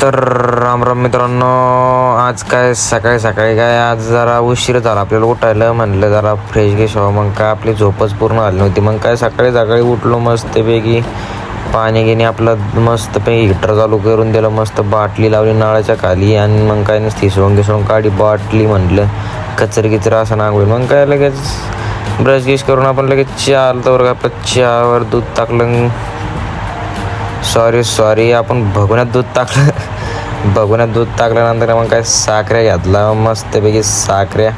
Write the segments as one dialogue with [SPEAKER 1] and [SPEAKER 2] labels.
[SPEAKER 1] तर राम राम मित्रांनो आज काय सकाळी सकाळी काय? आज जरा उशीर झाला. आपल्याला उठायला म्हणलं जरा फ्रेश गेश मग काय आपली झोपच पूर्ण आली नव्हती. मग काय सकाळी सकाळी उठलो मस्तपैकी. पाणी घेणे आपलं मस्तपैकी हिटर चालू करून दिलं मस्त बाटली लावली नळाच्या खाली. आणि मग काय नसती हिसवून घिसवून काढी बाटली म्हटलं कचर किचर असं नांगोळी मग काय लगेच ब्रश गिश करून आपण लगेच चहा आलं तर आपलं चहावर दूध टाकलं. सॉरी सॉरी आपण भगवण्यात दूध टाकलं. बघून दूध टाकल्यानंतर मग काय साखऱ्या घातला. मस्तपैकी साखऱ्या.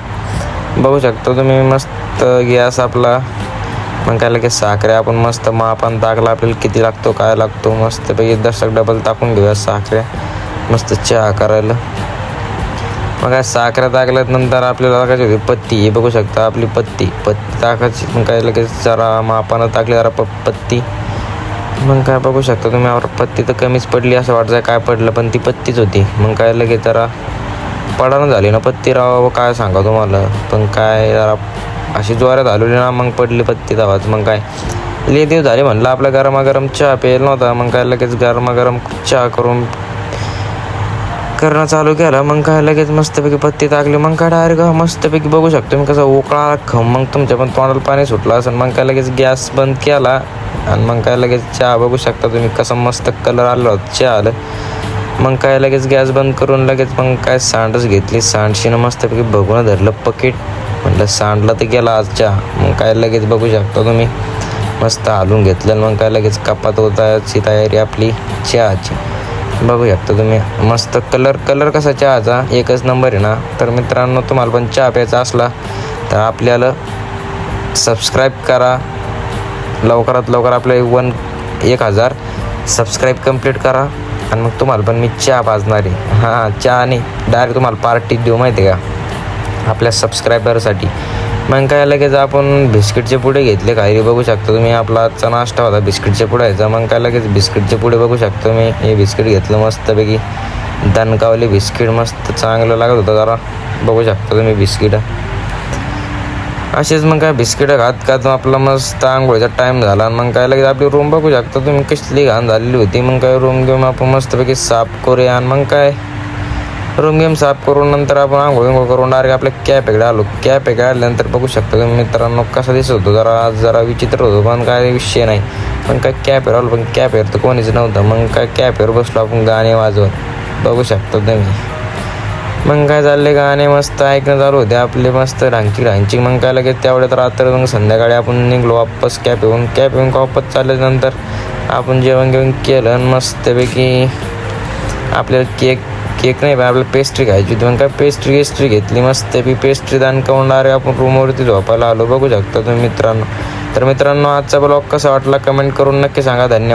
[SPEAKER 1] बघू शकता तुम्ही मस्त गॅस आपला. मग काय लगेच साखऱ्या आपण मस्त मापान टाकला आपल्याला किती लागतो काय लागतो मस्तपैकी दशक डबल टाकून घेऊया साखऱ्या. मस्त चहा करायला. मग काय साखऱ्या टाकल्यानंतर आपल्याला टाकायची होती पत्ती. हे बघू शकता आपली पत्ती. पत्ती टाकायची मग काय लगेच जरा मापानं टाकली जरा प पत्ती. मग काय बघू शकता तुम्ही यावर पत्ती तर कमीच पडली असं वाटतं काय पडलं पण ती पत्तीच होती. मग काय लगेच जरा पडाना झाली ना पत्ती राव काय सांगा तुम्हाला. पण काय जरा अशी ज्वारा आलेली ना मग पडली पत्ती धावाच मग काय ले दिवस झाले म्हणलं आपला गरमागरम चहा प्यायला नव्हता. मग काय लगेच गरमागरम चहा करून करणं चालू केलं मग काय लगेच मस्तपैकी पत्ती टाकली मग काय डायरेक्ट मस्तपैकी बघू शकतो. मी कसं उकळा खम मग तुमच्या पण तोंडाला पाणी सुटलं असं मग काय लगेच गॅस बंद केला आणि मग काय लगेच चहा बघू शकता तुम्ही कसं मस्त कलर आला होता चहा आलं मग काय लगेच गॅस बंद करून लगेच मग काय सांडच घेतली. सांडशीनं मस्तपैकी बघून धरलं पकेट. म्हटलं सांडला तर गेला आज चहा. मग काय लगेच बघू शकता तुम्ही. मस्त हालून घेतलं आणि मग काय लगेच कपात होताची तयारी आपली चहाची. बघू शकता तुम्ही मस्त कलर कलर कसा चहाचा? एकच नंबर आहे ना? तर मित्रांनो तुम्हाला पण चहा प्यायचा असला तर आपल्याला सबस्क्राईब करा. लवकरात लवकर आपले वन एक हजार सबस्क्राईब कंप्लीट करा. आणि मग तुम्हाला पण मी चहा पाजणार आहे. हां चहा आणि डायरेक्ट तुम्हाला पार्टी देऊ माहिती आहे का? आपल्या सबस्क्रायबरसाठी मग काय लगेच आपण बिस्किटचे पुढे घेतले. काही बघू शकता तुम्ही. आपला आजचा नाश्ता होता बिस्किटचे पुढे यायचा. मग काय लगेच बिस्किटचे पुढे बघू शकतो मी हे बिस्किट घेतलं मस्तपैकी. दणकावले बिस्किट मस्त चांगलं लागत होतं जरा. बघू शकता तुम्ही बिस्किटं. असेच मग काय बिस्किटं खात खात आपला मस्त आंघोळीचा टाईम झाला. आणि मग काय लगेच आपली रूम बघू शकता तुम्ही. कसली घाण झालेली होती. मग काय रूम घेऊन आपण मस्तपैकी साफ करूया. आणि मग काय? रूम गेम साफ करून नंतर आपण आंघोळ विंघोळ करून डायरेक्ट आपल्या कॅपेकडे आलो. कॅपेकडे आल्यानंतर बघू शकतो तुम्ही मित्रांनो कसं दिसत होतो. जरा आज जरा विचित्र होतो पण काय विषय नाही. पण काय कॅपेवर आलो पण कॅपेवर तर कोणीच नव्हतं. मग काय कॅपेवर बसलो आपण गाणे वाजवत. बघू शकतो तुम्ही. मग काय चालले गाणे मस्त ऐकणं चालू होते. आपले मस्त ढांची ढांची. मग काय लगेच तेवढ्यात रात्र मग संध्याकाळी आपण निघलो वापस कॅप येऊन कॅप येऊन वापस चालल्यानंतर आपण जेवण घेऊन केलं आणि मस्तपैकी आपल्याला केक केक नाही पण आपल्याला पेस्ट्री खायची होती. मग काय पेस्ट्री गेस्ट्री घेतली मस्त बी पेस्ट्री दान करून अरे आपण रूमवरती झोपायला आलो. बघू शकता तुम्ही मित्रांनो. तर मित्रांनो आजचा ब्लॉग कसा वाटला कमेंट करून नक्की सांगा. धन्यवाद.